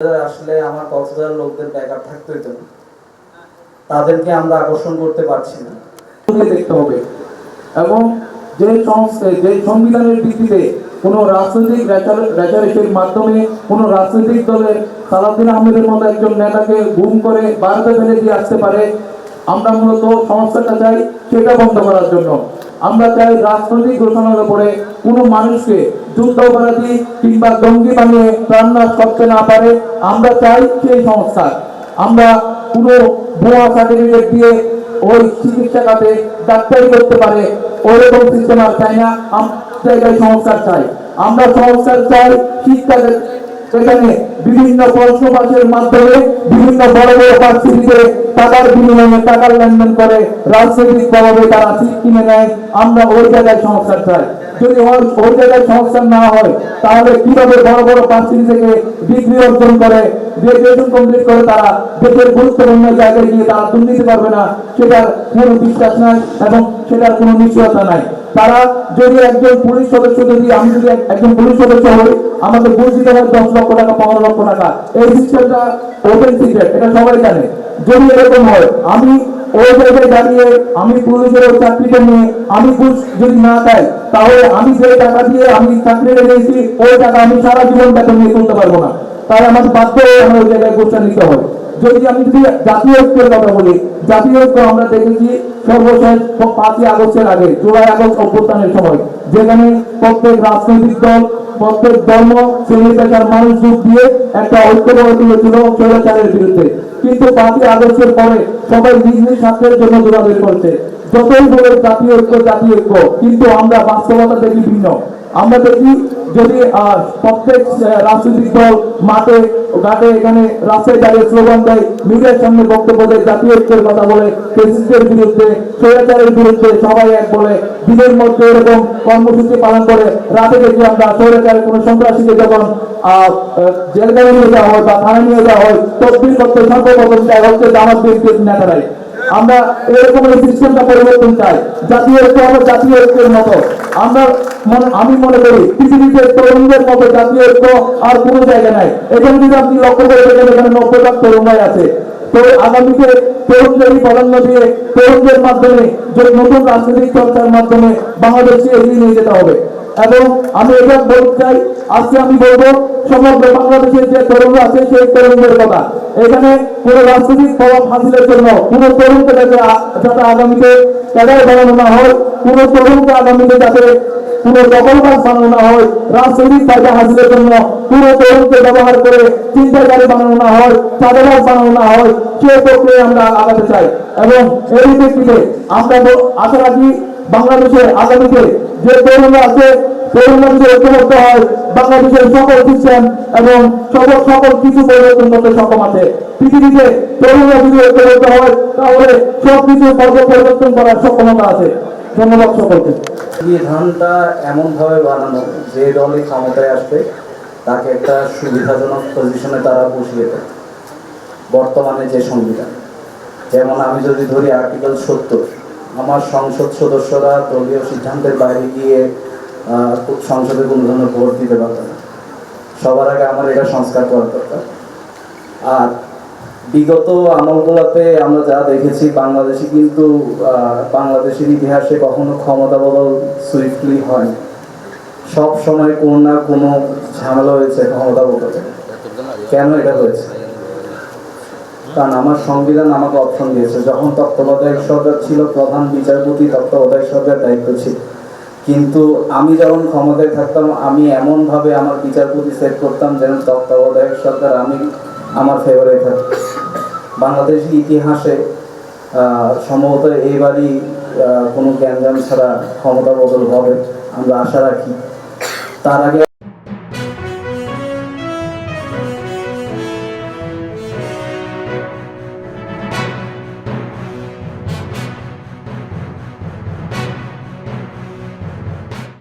আসলে আমার কক্সবাজার লোকদের থাকতে হইতো তাদেরকে আমরা আকর্ষণ করতে পারছি না। দেখতে হবে। এবং যে সংস্থা, যে সংবিধানের ভিত্তিতে কোনো রাজনৈতিক মাধ্যমে রাজনৈতিক দলের সালাউদ্দিন আহমেদের মতো একজন নেতাকে গুম করে ভারতে ফেলে দিয়ে আসতে পারে, আমরা মূলত সংস্থাটা চাই সেটা বন্ধ করার জন্য। আমরা চাই রাজনৈতিক ঘোষণার উপরে কোনো মানুষকে যুদ্ধ অপরাধী কিংবা জঙ্গি বানিয়ে প্রাণনাশ করতে না পারে, আমরা চাই সেই সংস্থা। আমরা পুরো ভুয়া সার্টিফিকেট দিয়ে ওই চিকিৎসা খাতে ডাক্তারি করতে পারে ওইরকম সিস্টেম আর চাই না। আমরা সংস্কার চাই। আমরা সংস্কার চাই শিক্ষা সেখানে বিভিন্ন প্রশ্ন মাধ্যমে বিভিন্ন বড় বড় পার্সিটিতে টাকার বিনিময়ে টাকার লেনদেন করে রাজনৈতিক প্রভাবে তারা সিট কিনে নেয়। আমরা ওই জায়গায় সংস্কার চাই। যদি ওই জায়গায় সংস্কার না হয়, তাহলে কীভাবে বড় বড় পার্সিটি থেকে ডিগ্রি অর্জন করে, গ্রাজুয়েশন কমপ্লিট করে তারা দেশের গুরুত্বপূর্ণ জায়গায় গিয়ে তারা দুর্নীতি পারবে না, সেটার কোনো বিশ্বাস নাই এবং সেটার কোনো নিশ্চয়তা নাই। তারা যদি একজন পুলিশ সদস্য, যদি আমি যদি একজন পুলিশ সদস্য হই, আমাকে ঘুষ দিতে হয় দশ লক্ষ টাকা, পনেরো লক্ষ টাকা। এই সিস্টেমটা ওপেন সিক্রেট এটা সবাই জানে। যদি এরকম হয়, আমি ওই জায়গায় দাঁড়িয়ে আমি পুলিশের ওই চাকরিটা নিয়ে, আমি ঘুষ যদি না পাই, তাহলে আমি যে টাকা দিয়ে আমি চাকরিটা নিয়েছি, ওই টাকা আমি সারা জীবন বেতন নিয়ে তুলতে পারব না। তাই আমাকে বাধ্য হয়ে আমার ওই জায়গায় ঘুষটা নিতে হয় যদি আমি যদি জাতীয় ঐক্যের কথা বলি, জাতীয় ঐক্য আমরা দেখেছি সর্বশেষ পাঁচই আগস্টের আগে, জুলাই আগস্ট অভ্যুত্থানের সময়, যেখানে প্রত্যেক রাজনৈতিক দল, প্রত্যেক ধর্ম, শ্রেণি পেশার মানুষ যোগ দিয়ে একটা ঐক্য গড়ে তুলেছিল স্বৈরাচারের বিরুদ্ধে। কিন্তু পাঁচই আগস্টের পরে সবাই নিজ নিজ স্বার্থের জন্য যোগাযোগ করছে। যতই বলে জাতীয় ঐক্য জাতীয় ঐক্য, কিন্তু আমরা বাস্তবতা দেখি ভিন্ন। আমরা দেখি যদি প্রত্যেক রাজনৈতিক দল মাঠে ঘাটে এখানে রাস্তায় দাঁড়িয়ে স্লোগান দেয় মিডিয়ার সামনে বক্তব্য দেয়, জাতীয় ঐক্যের কথা বলে প্রেসিডেন্টের বিরুদ্ধে, স্বৈরাচারের বিরুদ্ধে সবাই এক বলে, দিনের মধ্যে এরকম কর্মসূচি পালন করে, রাতে দেখি আমরা স্বৈরাচারের কোনো সন্ত্রাসীকে যখন জেলখানে নিয়ে যাওয়া হয় বা থানায় নিয়ে যাওয়া হয়, তদবির করতে সর্বপ্রথম হচ্ছে জামাত বিএনপির নেতারাই। আমরা এরকম সিস্টেমটা পরিবর্তন চাই। জাতীয় ঐক্য হবে জাতীয় ঐক্যের মতো। আমরা আমি মনে করি পৃথিবীতে তরুণদের মতো জাতীয় ঐক্য আর কোনো জায়গা নাই। এখানে যদি আপনি লক্ষ্য করে দেখেন, এখানে নব্বই লাখ তরুণরাই আছে। তো আগামীতে তরুণদেরই প্রাধান্য দিয়ে তরুণদের মাধ্যমে নতুন রাজনৈতিক চর্চার মাধ্যমে বাংলাদেশকে এগিয়ে নিয়ে যেতে হবে। এবং আমি এটা বলতে চাই, আজকে আমি বলব, সমগ্র বাংলাদেশের যে তরুণরা আছে, সেই তরুণদের কথা। এখানে কোন রাজনৈতিক প্রভাব হাসিলের জন্য, কোন তরুণকে যাতে যাতে আগামীতে ক্যাডার বানানো না হয়, কোন তরুণকে আগামীতে যাতে কোন দখলবাজ বানানো না হয়, রাজনৈতিক ফায়দা হাসিলের জন্য, কোন তরুণকে ব্যবহার করে চিন্তাকারী বানানো না হয়, চাঁদাবাজ বানানো না হয়, সে প্রক্রিয়ায় আমরা আগাতে চাই। এবং এই ব্যক্তিতে আমরা আশা রাখি বাংলাদেশে আগামীতে যে তরুণরা আছে তরুণরা যদি ঐক্যবদ্ধ হয়। বাংলাদেশের সকল সিস্টেম এবং সকল সকল কিছু পরিবর্তন করতে সক্ষম আছে। পৃথিবীতে তরুণরা যদি ঐক্যবদ্ধ হয়, তাহলে সব কিছু পরিবর্তন করার সক্ষমতা আছে। ধন্যবাদ সকলকে। বিধানটা এমনভাবে বানানো, যে দলে ক্ষমতায় আসবে, তাকে একটা সুবিধাজনক পজিশনে তারা বসিয়ে দেয় বর্তমানে যে সংবিধান। যেমন আমি যদি ধরি আর্টিকেল সত্তর আমার সংসদ সদস্যরা দলীয় সিদ্ধান্তের বাইরে গিয়ে সংসদে কোনো ধরনের ভোট দিতে পারবে না। সবার আগে আমার এটা সংস্কার করা দরকার। আর বিগত আমলগুলোতে আমরা যা দেখেছি, বাংলাদেশে কিন্তু বাংলাদেশের ইতিহাসে কখনো ক্ষমতা বদল সুইফটলি হয় সব সময় কোনো না কোনো ঝামেলা হয়েছে ক্ষমতা বদলে। কেন এটা হয়েছে? কারণ আমার সংবিধান আমাকে অপশন দিয়েছে। যখন তত্ত্বাবধায়ক সরকার ছিল, প্রধান বিচারপতি তত্ত্বাবধায়ক সরকার দায়িত্ব ছিল। কিন্তু আমি যখন ক্ষমতায় থাকতাম, আমি এমনভাবে আমার বিচারপতি সেট করতাম যেন তত্ত্বাবধায়ক সরকার আমি আমার ফেভারে থাকতো বাংলাদেশের ইতিহাসে সম্ভবত এইবারই কোনো গ্যাঞ্জাম ছাড়া ক্ষমতা বদল হবে। আমরা আশা রাখি। তার আগে